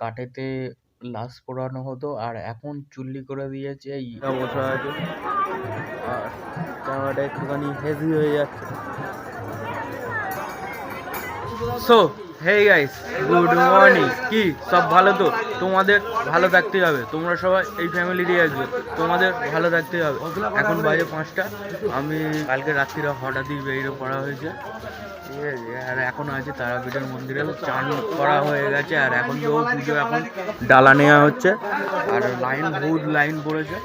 কাঠেতে লাশ পোড়ানো হতো আর এখন চুল্লি করে দিয়েছে বসে আছে। আর ক্যামেরাটা একটুখানি হেভি হয়ে যাচ্ছে। So hey guys good morning কি, সব ভালো তো? তোমাদের ভালো থাকতেই হবে। তোমরা সবাই এই ফ্যামিলিরই আসবে। তোমাদের ভালো থাকতেই হবে। এখন বাজে পাঁচটা। আমি কালকে রাত্রিরে হঠাৎই বেরিয়ে পড়া হয়েছে। ঠিক আছে? আর এখন আছে তারাপীঠের মন্দিরে। চান করা হয়ে গেছে। আর এখন তো পুজো এখন ডালা নেওয়া হচ্ছে। আর লাইন, বহুত লাইন পড়েছে।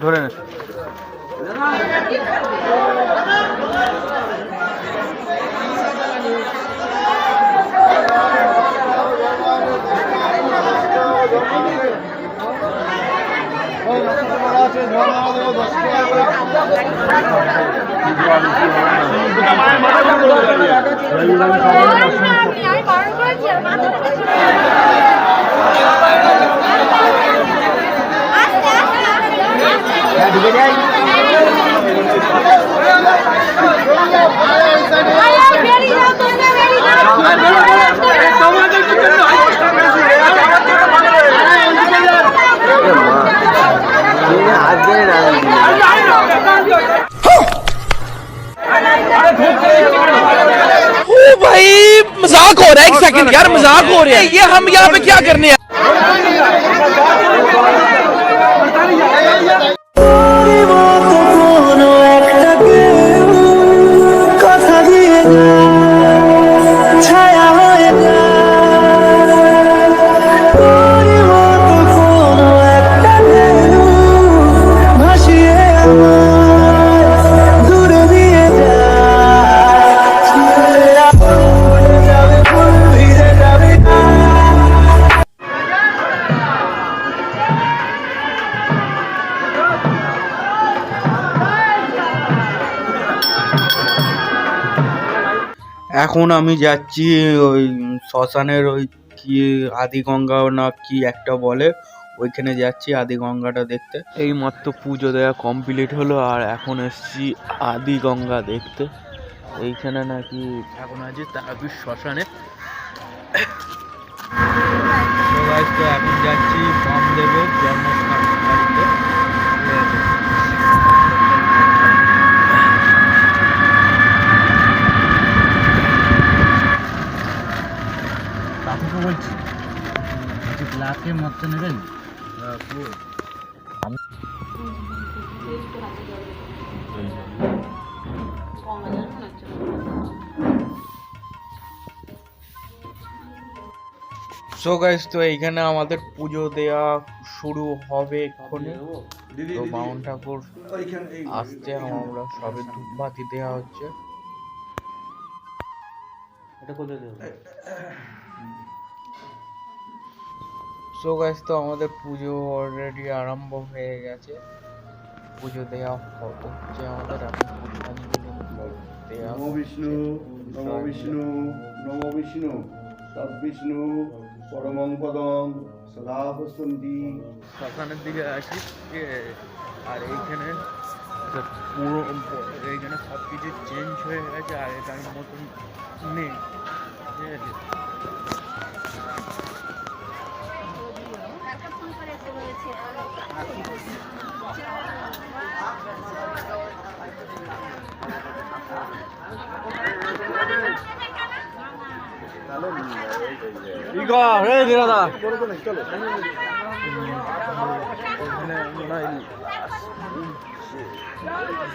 ধরে নে। আমি বারণ করেছি মাথা আস্তে भाई, मज़ाक हो रहा है एक सेकंड यार, मज़ाक हो रहा है। ये हम यहाँ पे क्या करने এখন আমি যাচ্ছি ওই শ্মশানের ওই কি আদিগঙ্গা না কি একটা বলে ওইখানে যাচ্ছি আদিগঙ্গাটা দেখতে। এই মাত্র পুজো দেওয়া কমপ্লিট হলো আর এখন এসছি আদিগঙ্গা দেখতে। এইখানে নাকি এখন আছে তারাপীঠ শ্মশানে। এখন যাচ্ছি বামদেবের জন্মস্থান বাড়িতে ঠিক আছে? কাকুকে বলছি। বলছি মদটা নেবেন? সো গাইস তো এইখানে আমাদের পুজো দেওয়া শুরু হবে এক্ষুনি। তো বামন ঠাকুর আসছে আমরা সবে ধূপবাতি দেওয়া? হচ্ছে সো গাইস তো আমাদের পুজো অলরেডি আরম্ভ হয়ে গেছে। পুজো দেওয়া হচ্ছে আমাদের এখন পুষ্পাঞ্জলি দেওয়া নমো বিষ্ণু নমো বিষ্ণু নমো বিষ্ণু সদ্বিষ্ণু পরমং পদম সদা বসন্তি। শ্মশানের দিকে আসি? আর এইখানে পুরো এইখানে সব কিছু চেঞ্জ হয়ে গেছে আগেকার মতন নেই। ঠিক আছে?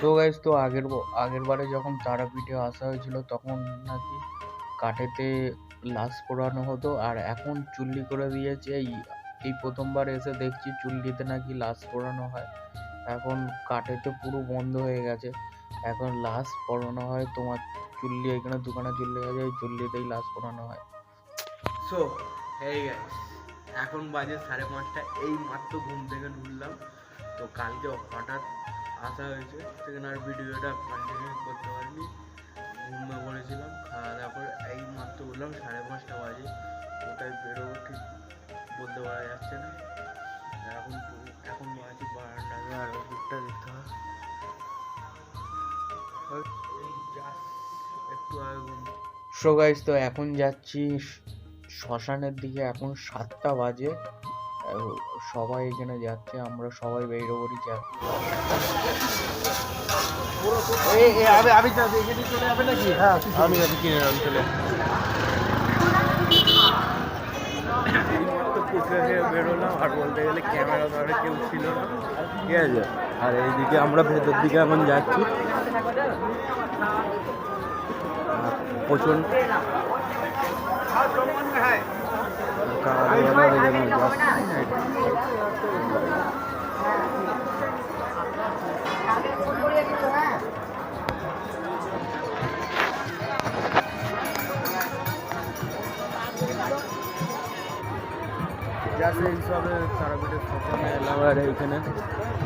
তো গাইজ তো আগের আগের বারে যখন তারাপীঠে আসা হয়েছিল, তখন নাকি কাঠেতে লাশ পোড়ানো হতো, আর এখন চুল্লি করে দিয়েছে। এই এই প্রথমবার এসে দেখছি চুল্লিতে নাকি লাশ পোড়ানো হয়। এখন কাঠে তো পুরো বন্ধ হয়ে গেছে। এখন লাশ পোড়ানো হয়, তোমার চুল্লি এখানে, দোকানে চুল্লি আছে ওই চুল্লিতেই লাশ পোড়ানো হয়। সো হেই গাইস এখন বাজে সাড়ে পাঁচটা, এই মাত্র ঘুম থেকে ঢুকলাম তো কালকে হঠাৎ আসা হয়েছে, সেখানে আর ভিডিওটা কন্টিনিউ করতে পারি বসেছিলাম খাওয়া দাওয়া করে এই মাত্র উঠলাম, সাড়ে পাঁচটা বাজে। কোথায় বেরোবো ঠিক বলতে পারা যাচ্ছে না। এখন এখন বাজে বারান্দাতে, আর দিকটা দেখতে হয় এই একটু আগে সো গাইস তো এখন যাচ্ছি শ্মশানের দিকে এখন সাতটা বাজে। সবাই এখানে যাচ্ছে আমরা সবাই বেরোবো যা আমি আমি কিনে নিলাম চলে বেরোলাম আর বলতে গেলে ক্যামেরা ধরে কেউ ছিল না ঠিক আছে আর এইদিকে আমরা ভেতর দিকে এখন যাচ্ছি। প্রচণ্ড আর এইখানে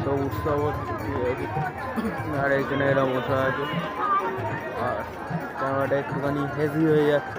তো উৎসব আর এইখানে এরা বসে আছে আর ক্যামেরাটা একটুখানি হেভি হয়ে যাচ্ছে।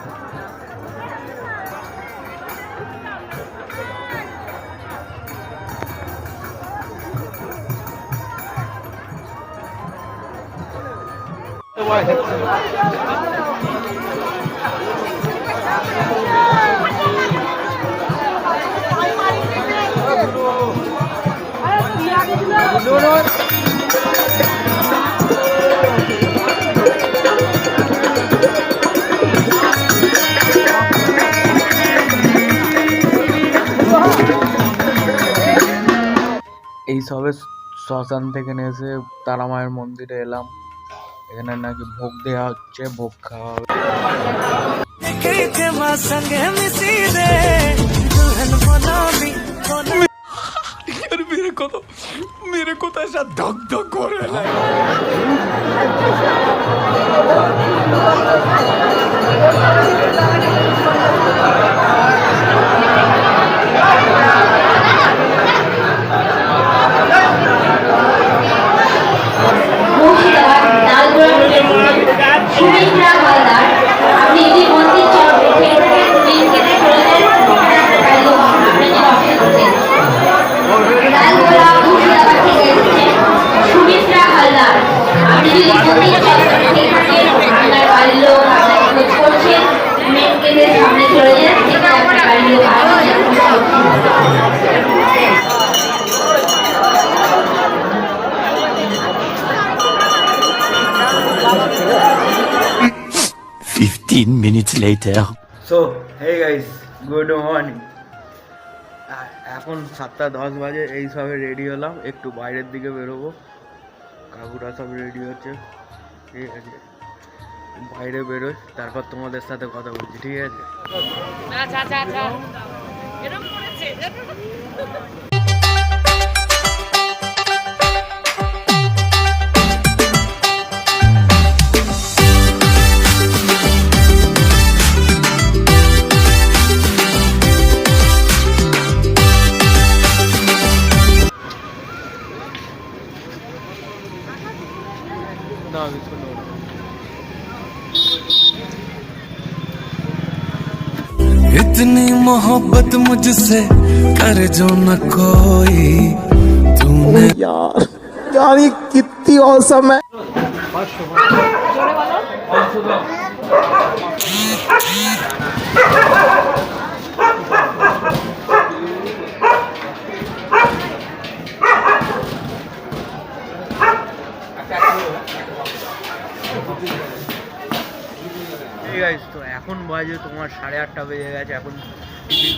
এই সবে শ্মশান থেকে এসে তারা মায়ের মন্দিরে এলাম। এখানে নাকি ভোগ দেওয়া হচ্ছে, ভোগ খাওয়া হবে। মেরে কত মেরে কত ধক ধক করে 10 minutes later. So, hey guys, good morning. এখন সাতটা দশ বাজে এই সবে রেডি হলাম। একটু বাইরের দিকে বেরোবো। কাকুরা সব রেডি হচ্ছে। ঠিক আছে। বাইরে বেরোই তারপর তোমাদের সাথে কথা বলছি ঠিক আছে? আচ্ছা, আচ্ছা, আচ্ছা। इतनी मोहब्बत मुझसे कर जो न कोई। तूने यार यार ये कितनी औसम है। वाला বাজে তোমার সাড়ে আটটা বেজে গেছে এখন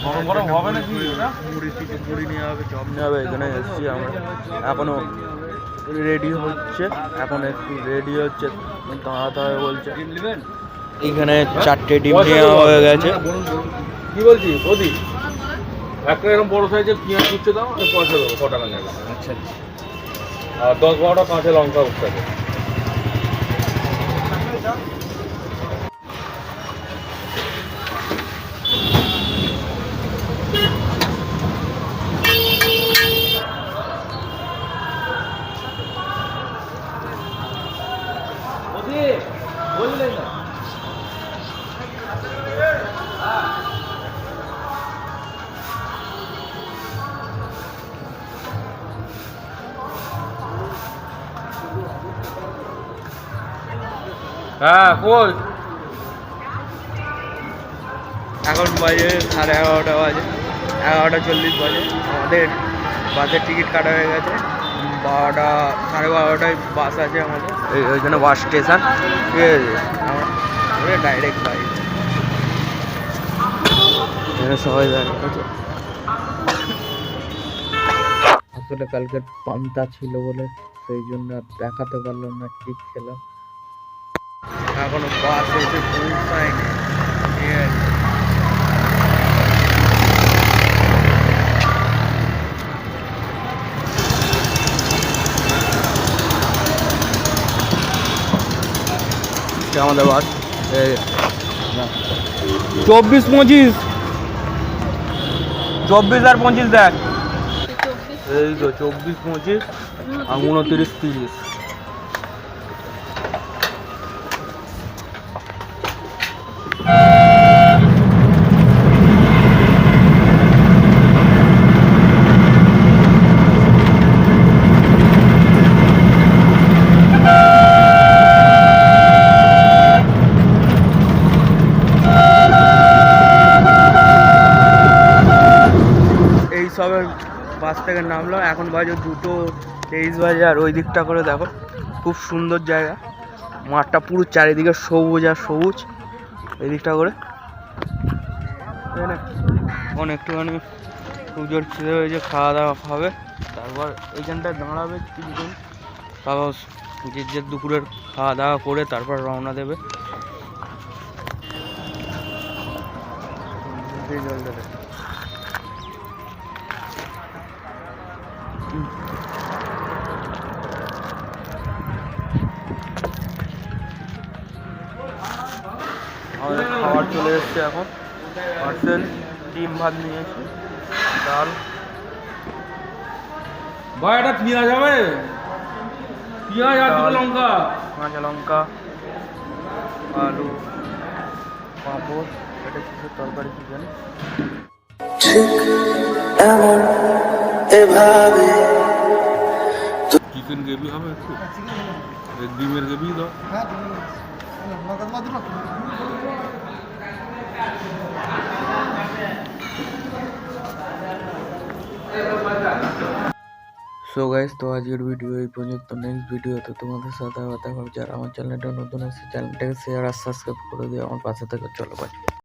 গরম গরম হবে না কি এটা? মুড়ি মুড়ি নেওয়া হবে চপ নেওয়া হবে এখানে এসেছি আমরা। এখনও রেডি হচ্ছে এখন একটু রেডি হচ্ছে দাঁড়াতে হবে বলছে। এখানে চারটে ডিম নেওয়া হয়ে গেছে। কি বলছি বৌদি? একটা এরকম বড় সাইজের পেঁয়াজ কুচে দাও আমি পয়সা দেবো ক টাকা নেবে আচ্ছা। আর দশ বারোটা কাঁচা লঙ্কা উঠতে হ্যাঁ কই এখন বাজে সাড়ে এগারোটা বাজে। এগারোটা চল্লিশ বাজে। আমাদের বাসের টিকিট কাটা হয়ে গেছে। বারোটা সাড়ে বারোটায় বাস আছে আমাদের। এই ওইখানে বাস স্টেশন। ঠিক আছে। আমরা ডাইরেক্ট বাড়ি। সবাই আছে। আসলে কালকে পান্তা ছিল বলে সেই জন্য দেখাতে পারলাম না ঠিক ছিলাম এখনও বাস এসে পৌঁছায়নি ঠিক আছে আমাদের বাস চব্বিশ পঁচিশ চব্বিশ আর পঁচিশ দেখ এই তো চব্বিশ পঁচিশ আর উনত্রিশ তিরিশ এই সবের বাস থেকে নামলাম এখন বাজে দুটো তেইশ বাজে, আর ওই দিকটা করে দেখো, খুব সুন্দর জায়গা। মাঠটা পুরো চারিদিকে সবুজ আর সবুজ। এই দিকটা করে। এখন একটুখানি খুব জোর খিদে হয়েছে খাওয়া দাওয়া হবে। তারপর এইখানটায় দাঁড়াবে কিছুক্ষণ। তারপর যে যে দুপুরের খাওয়া দাওয়া করে তারপর রওনা দেবে। জলটা আমাদের খাবার চলে এসছে এখন। পার্সেল ডিম ভাত নিয়েছি ডাল। ভাই এটা পেঁয়াজ হবে? পেঁয়াজ আর দুটো ডাল। লঙ্কা। কাঁচা লঙ্কা আলু পাঁপড় এটা কিসের তরকারি কি জানি চিকেন গ্রেভি হবে একটু? এক ডিমের গ্রেভি দাও। সো গাইস তো আজকের ভিডিও এই পর্যন্ত। নেক্সট ভিডিওতে তোমাদের সাথে কথা হবে। যারা আমার চ্যানেলটা নতুন আছে চ্যানেলটাকে শেয়ার আর সাবস্ক্রাইব করে দিয়ে আমার পাশে থেকে চলো বাই